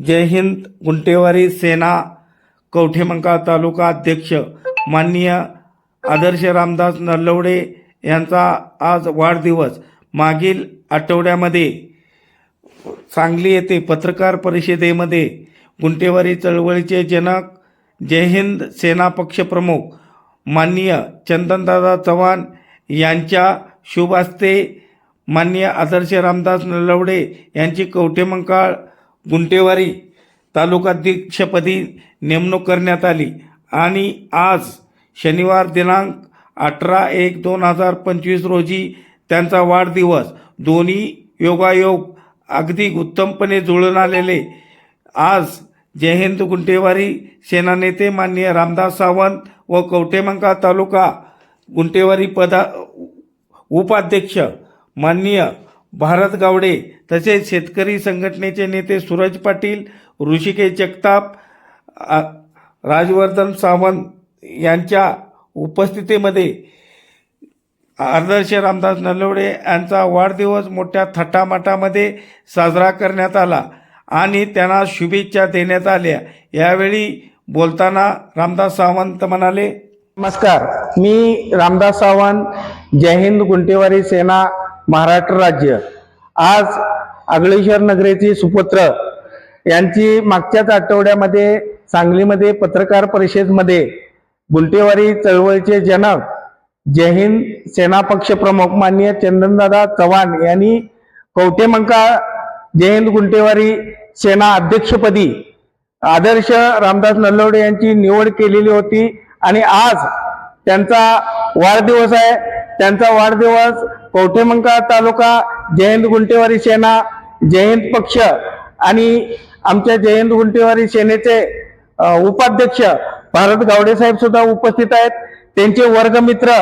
जय हिंद गुंटेवारी सेना कवठेमंका तालुका अध्यक्ष माननीय आदर्श रामदास नल्लवडे यांचा आज वाढदिवस. मागील आठवड्यामध्ये सांगली येथे पत्रकार परिषदेमध्ये गुंटेवारी चळवळीचे जनक जय हिंद सेना पक्षप्रमुख माननीय चंदनदादा चव्हाण यांच्या शुभ हस्ते माननीय आदर्श रामदास नलवडे यांची कवठेमंकाळ गुंटेवारी तालुकाध्यक्षपदी नेमणूक करण्यात आली आणि आज शनिवार दिनांक अठरा एक दोन हजार पंचवीस रोजी त्यांचा वाढदिवस. दोन्ही योगायोग अगदी उत्तमपणे जुळून आलेले. आज जय हिंद गुंटेवारी सेना नेते माननीय रामदास सावंत व कवटेमंका तालुका गुंटेवारी पदा उपाध्यक्ष माननीय भारत गावडे तसेच शेतकरी संघटनेचे नेते सूरज पाटील ऋषिकेश जगताप राजवर्धन सावंत यांच्या उपस्थितीमध्ये आदर्श रामदास नलवडे यांचा वाढदिवस मोठ्या थटामाटामध्ये साजरा करण्यात आला आणि त्यांना शुभेच्छा देण्यात आल्या. यावेळी बोलताना रामदास सावंत म्हणाले नमस्कार. मी रामदास सावंत जय हिंद गुंटेवारी सेना महाराष्ट्र राज्य. आज आगळेश्वर नगरेचे सुपुत्र यांची मागच्याच आठवड्यामध्ये सांगलीमध्ये पत्रकार परिषदेमध्ये गुंटेवारी चळवळीचे जनक जय हिंद सेना पक्ष प्रमुख माननीय चंदनदादा चव्हाण यांनी कवटेमंका जय हिंद गुंटेवारी सेना अध्यक्षपदी आदर्श रामदास नल्लवडे यांची निवड केलेली होती. आणि आज त्यांचा वाढदिवस आहे. त्यांचा वाढदिवस कवठेमंका तालुका जयंत गुंटेवारी सेना जयंत पक्ष आणि आमच्या जयंत गुंटेवारी सेनेचे उपाध्यक्ष भारत गावडे साहेब सुद्धा उपस्थित आहेत. त्यांचे वर्गमित्र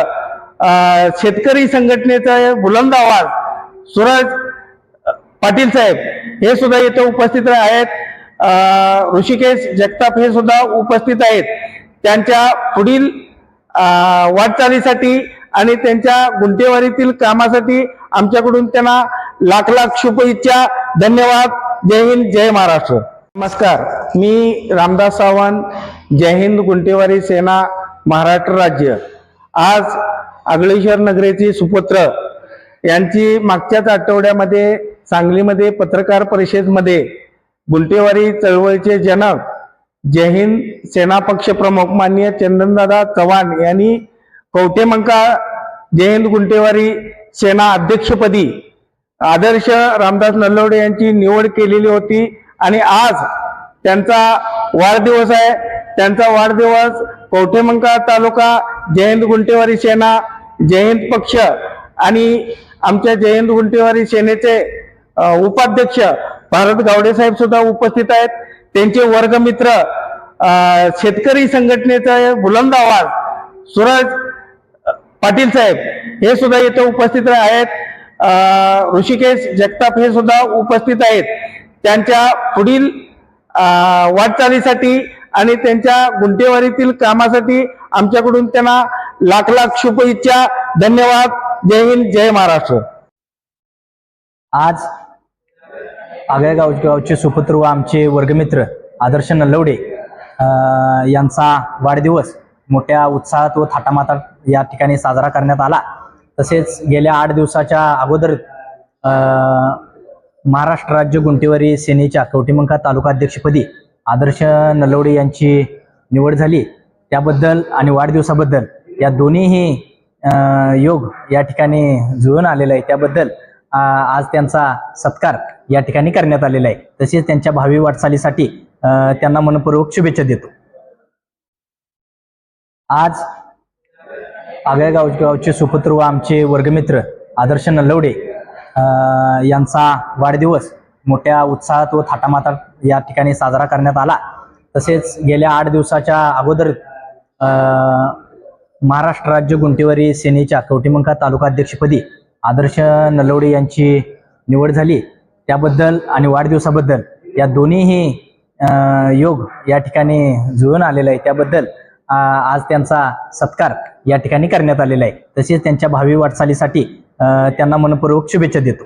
शेतकरी संघटनेचा बुलंद आवाज सुरज पाटील साहेब हे सुद्धा इथं उपस्थित आहेत. ऋषिकेश जगताप हे सुद्धा उपस्थित आहेत. त्यांच्या पुढील वाटचालीसाठी आणि त्यांच्या गुंटेवारीतील कामासाठी आमच्याकडून त्यांना लाख लाख शुभेच्छा धन्यवाद. जय हिंद जय महाराष्ट्र. नमस्कार मी रामदास सावंत जय हिंद गुंटेवारी सेना महाराष्ट्र राज्य. आज आगळेश्वर नगरेची सुपुत्र यांची मागच्याच आठवड्यामध्ये सांगलीमध्ये पत्रकार परिषदेमध्ये गुंटेवारी चळवळीचे जनक जय हिंद सेना पक्ष प्रमुख माननीय चंदनदादा चव्हाण यांनी कवटेमंका जयंत गुंटेवारी सेना अध्यक्षपदी आदर्श रामदास नल्लवडे यांची निवड केलेली होती. आणि आज त्यांचा वाढदिवस आहे. त्यांचा वाढदिवस कवठेमंका तालुका जयंत गुंटेवारी सेना जयंत पक्ष आणि आमच्या जयंत गुंटेवारी सेनेचे उपाध्यक्ष भारत गावडे साहेब सुद्धा उपस्थित आहेत. त्यांचे वर्गमित्र शेतकरी संघटनेचा बुलंद आवाज सुरज पाटील साहेब हे सुद्धा इथं उपस्थित आहेत. ऋषिकेश जगताप हे सुद्धा उपस्थित आहेत. त्यांच्या पुढील वाटचालीसाठी आणि त्यांच्या गुंटेवारीतील कामासाठी आमच्याकडून त्यांना लाख लाख शुभेच्छा धन्यवाद. जय हिंद जय महाराष्ट्र. आज आगळ्या गाव गावचे सुपुत्र व आमचे वर्गमित्र आदर्श नलवडे यांचा वाढदिवस मोठ्या उत्साहात व थाटामाटात या ठिकाणी साजरा करण्यात आला. तसेच गेल्या आठ दिवसाच्या अगोदर महाराष्ट्र राज्य गुंटेवारी सेनेच्या कवठेमंका तालुकाध्यक्षपदी आदर्श नलवडे यांची निवड झाली. त्याबद्दल आणि वाढदिवसाबद्दल या दोन्हीही योग या ठिकाणी जुळून आलेला आहे त्याबद्दल आज त्यांचा सत्कार या ठिकाणी करण्यात आलेला आहे. तसेच त्यांच्या भावी वाटचालीसाठी त्यांना मनपूर्वक शुभेच्छा देतो. आज आगळ्या गाव गावचे सुपुत्र व आमचे वर्गमित्र आदर्श नल्लवडे यांचा वाढदिवस मोठ्या उत्साहात व थाटामाटात या ठिकाणी साजरा करण्यात आला. तसेच गेल्या आठ दिवसाच्या अगोदर महाराष्ट्र राज्य गुंटेवारी सेनेच्या कौटिमंका तालुका अध्यक्षपदी आदर्श नलवडे यांची निवड झाली. त्याबद्दल आणि वाढदिवसाबद्दल या दोन्हीही योग या ठिकाणी जुळून आलेला आहे त्याबद्दल आज त्यांचा सत्कार या ठिकाणी करण्यात आलेला आहे. तसेच त्यांच्या भावी वाटचालीसाठी त्यांना मनपूर्वक शुभेच्छा देतो.